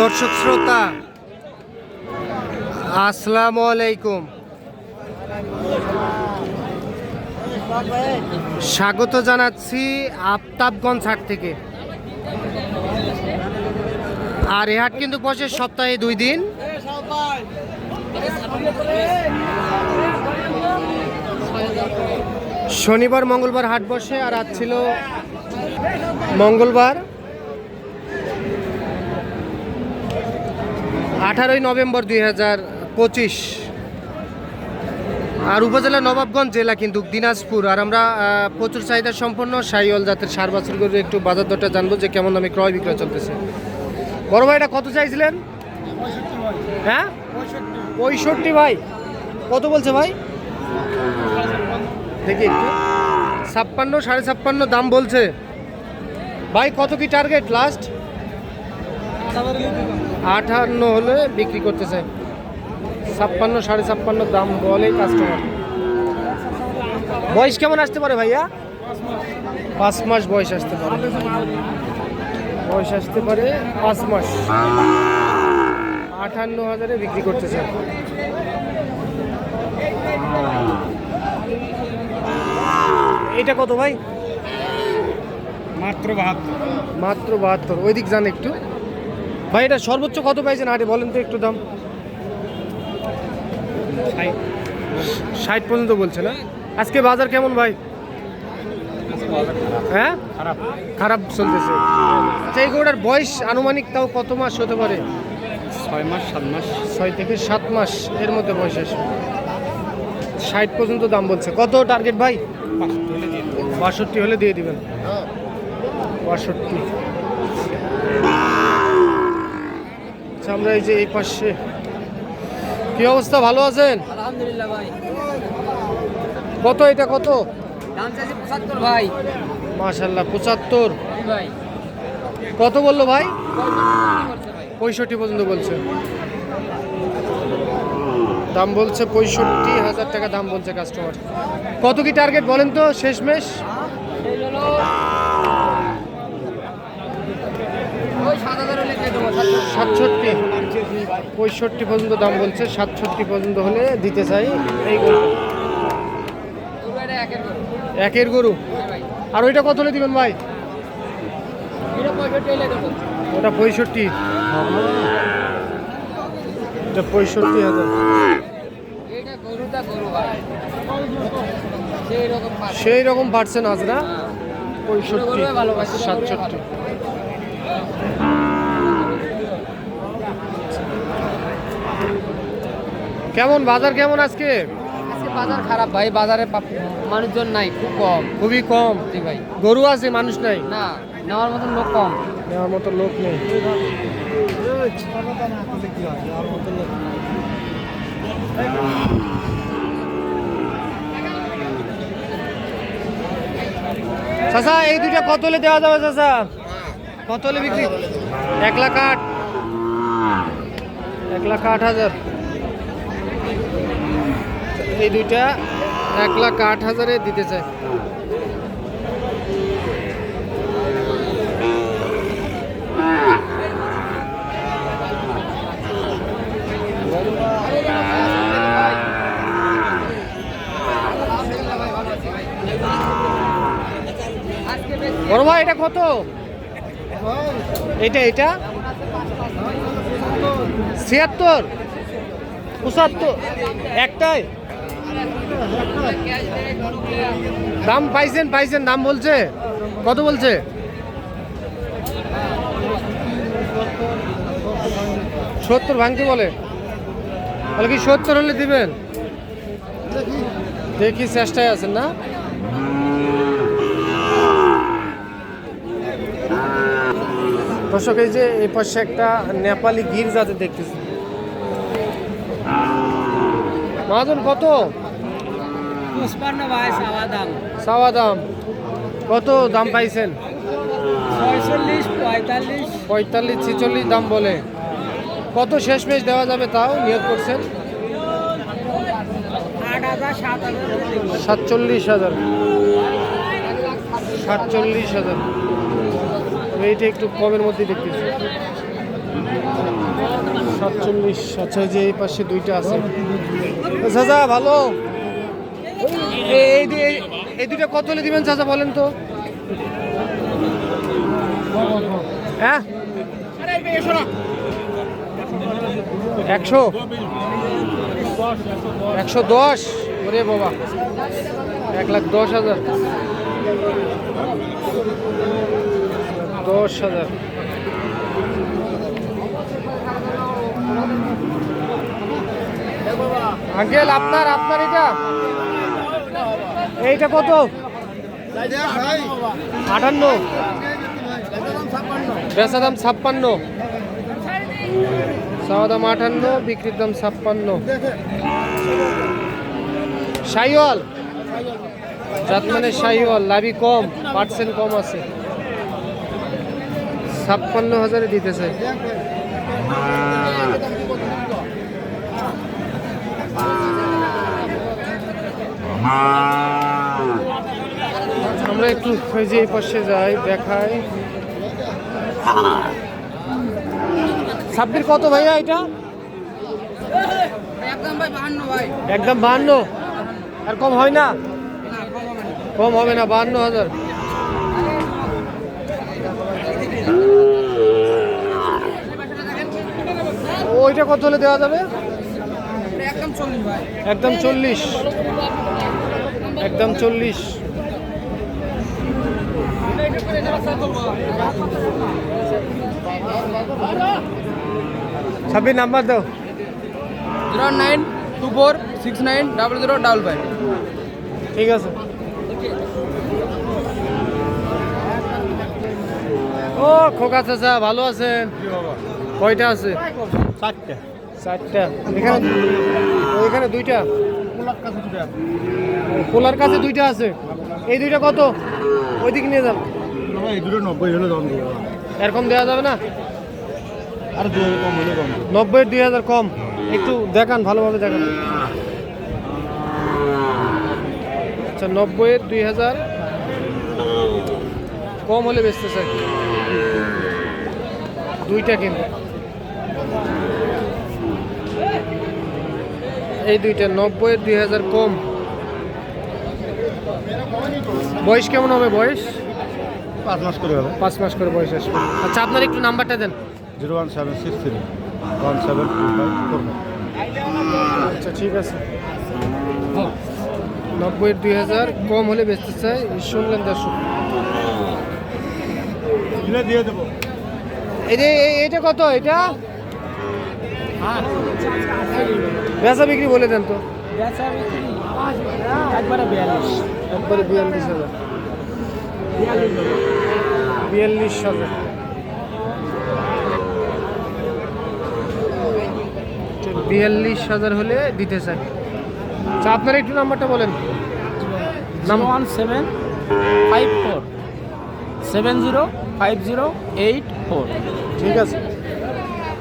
দর্শক শ্রোতা, আসসালামু আলাইকুম। স্বাগত জানাচ্ছি আফতাবগঞ্জ হাট থেকে। আর এ হাট কিন্তু বসে সপ্তাহে দুই দিন। শনিবার, মঙ্গলবার হাট বসে, আর আজ ছিল মঙ্গলবার। আঠারোই নভেম্বর দুই হাজার পঁচিশ। আর উপজেলা নবাবগঞ্জ জেলা কিন্তু দিনাজপুর। আর আমরা প্রচুর চাহিদা সম্পন্ন। সাইওয়াল জাতের সার, বাছুর গরুর একটু বাজার দরটা জানব যে কেমন দামে ক্রয় বিক্রয় চলতেছে। বড় ভাই এটা কত চাইছিলেন? হ্যাঁ? পঁয়ষট্টি ভাই। কত বলছে ভাই? দেখি একটু। ছাপ্পান্ন, সাড়ে ছাপ্পান্ন দাম বলছে। ভাই, কত কি টার্গেট লাস্ট আঠান্ন হলে বিক্রি করতেছে। ছাপ্পান্ন সাড়ে ছাপ্পান্ন দাম বলে কাস্টমার বয়স কেমন আসতে পারে ভাইয়া? পাঁচ মাস বয়স আসতে পারে। বয়স আসতে পারে পাঁচ মাস। আটান্ন হাজারে বিক্রি করতেছে। এটা কত ভাই? মাত্র বাহাত্তর। মাত্র বাহাত্তর। ওই দিক যান একটু। ভাই এটা সর্বোচ্চ কত পাইছেন? হাটে বলেন তো একটু দাম। ষাট। পর্যন্ত বলছে না? আজকে বাজার কেমন ভাই? হ্যাঁ? খারাপ। খারাপ চলতেছে। আচ্ছা এই গরুটার বয়স আনুমানিক তাও কত মাস হতে পারে? ছয় মাস সাত মাস। ছয় থেকে সাত মাস এর মধ্যে বয়স আসবে। ষাট পর্যন্ত দাম বলছে। কত টার্গেট ভাই? বাষট্টি হলে দিয়ে দিবেন। বাষট্টি। আচ্ছা আমরা এই যে এই পাশে। কি অবস্থা ভালো আছেন? আলহামদুলিল্লাহ ভাই। কত এটা কত? দাম চাইছি পঁচাত্তর ভাই। মাশাল্লাহ পঁচাত্তর। ভাই। কত বলল ভাই? পঁয়ষট্টি পর্যন্ত বলছে। দাম বলছে পঁয়ষট্টি হাজার টাকা দাম বলছে কাস্টমার কত কি টার্গেট বলেন তো শেষমেশ? সাত সাতষট্টি, পঁয়ষট্টি পর্যন্ত দাম বলছে, সাতষট্টি পর্যন্ত হলে দিতে চাই এই একের গরু। আর ওইটা কত হলে দিবেন ভাই? ওটা পঁয়ষট্টি। পঁয়ষট্টি হাজার। সেই রকম পারছেন সেই রকম বাড়ছে না আজ না হ্যাঁ। পঁয়ষট্টি, সাতষট্টি। কেমন বাজার কেমন আজকে? আজকে বাজার খারাপ ভাই বাজারে মানুষজন নাই খুব কম। খুবই কম। জি ভাই। গরু আছে মানুষ নাই? না নেওয়ার মতন লোক কম। নেওয়ার মতো লোক নেই। চাচা এই দুইটা কত হলে দেওয়া যাবে চাচা? কত হলে বিক্রি? এক লাখ আট। এক লাখ আট হাজার। এই দুইটা এক লাখ আট হাজারে দিতে বেশি বড় ভাই, এটা কত? এটা এটা ছিয়াত্তর? পঁচাত্তর? একটাই? দাম পাইছেন পাইছেন, দাম বলছে। কত বলছে? সত্তর ভাঙতে বলে। তাহলে কি সত্তর হলে দিবেন? দেখি চেষ্টায় আছেন না? দর্শক, এই যে এই পাশে একটা নেপালি গির জাতের দেখতেছি। মহাজন, কত? পুষ্পান্ন ভাই সাওয়া দাম। কত দাম পাইছেন? ছয়চল্লিশ পঁয়তাল্লিশ। পঁয়তাল্লিশ ছেচল্লিশ দাম বলে। কত শেষমেশ দেওয়া যাবে তাও নিয়োগ করছেন? সাতচল্লিশ হাজার। সাতচল্লিশ হাজার। এইটা একটু কমের মধ্যে দেখতেছি। সাতচল্লিশ আচ্ছা যে এই পাশে দুইটা আছে। চাচা ভালো। এই এই দু- এই- এই দুইটা কত হলে দিবেন চাচা বলেন তো? হ্যাঁ? একশো? একশো দশ? ওরে বাবা। এক লাখ দশ হাজার। দশ হাজার। আঙ্কেল, আপনার আপনার এটা? এইটা কত? আটান্ন। বেচা দাম ছাপ্পান্ন। চাওয়া দাম আটান্ন, বিক্রির দাম ছাপ্পান্ন। শাহিওয়াল। জাত মানে শাহিওয়াল লাভি কম পার্সেন্ট কম আছে। ছাপ্পান্ন হাজারে দিতেছে। আমরা একটু ওই যে এই পাশে যাই, দেখাই। ছাব্বির কত ভাইয়া এটা? একদম বাহান্ন। আর কম হয় না? কম হবে না, বাহান্ন হাজার। ওইটা কত হলে দেওয়া যাবে? একদম চল্লিশ। একদম চল্লিশ। ছাব্বিশ নাম্বার দাও। Zero nine two four six nine double zero double five. ঠিক আছে। ও খোকা চাচা ভালো আছেন? কয়টা আছে? চারটে। চারটা। এখানে ওইখানে দুইটা। খোলার কাছে দুইটা আছে। এই দুইটা কত? ওইদিকে নিয়ে যান এই দুটো নব্বই হলে দাম দিয়ে এরকম দেওয়া যাবে না? আর দু হাজার কম হলে কম। নব্বই দুই হাজার কম। একটু দেখান ভালোভাবে দেখান। আচ্ছা নব্বই দুই হাজার কম হলে বেচতে চাই দুইটা কিন্তু এই দুইটা নব্বই দুই হাজার কম। বয়স কেমন হবে বয়স? পাঁচ মাস করে হবে। পাঁচ মাস করে বয়স আসবে আচ্ছা আপনার একটু নাম্বারটা দেন। Zero one seven six three one seven two five four আচ্ছা ঠিক আছে। নব্বই দুই হাজার কম হলে বেচতে চাই শুনলেন দর্শক। দিয়ে দেবো। এই যে এই- এইটা কত? এটা? বেচা বিক্রি বলে দেন তো। একবারে বিয়াল্লিশ। একবারে বিয়াল্লিশ হাজার। বিয়াল্লিশ হাজার। বিয়াল্লিশ হাজার হলে দিতে চাই। আচ্ছা আপনার একটু নাম্বারটা বলেন। One seven five four seven zero five zero eight four. ঠিক আছে।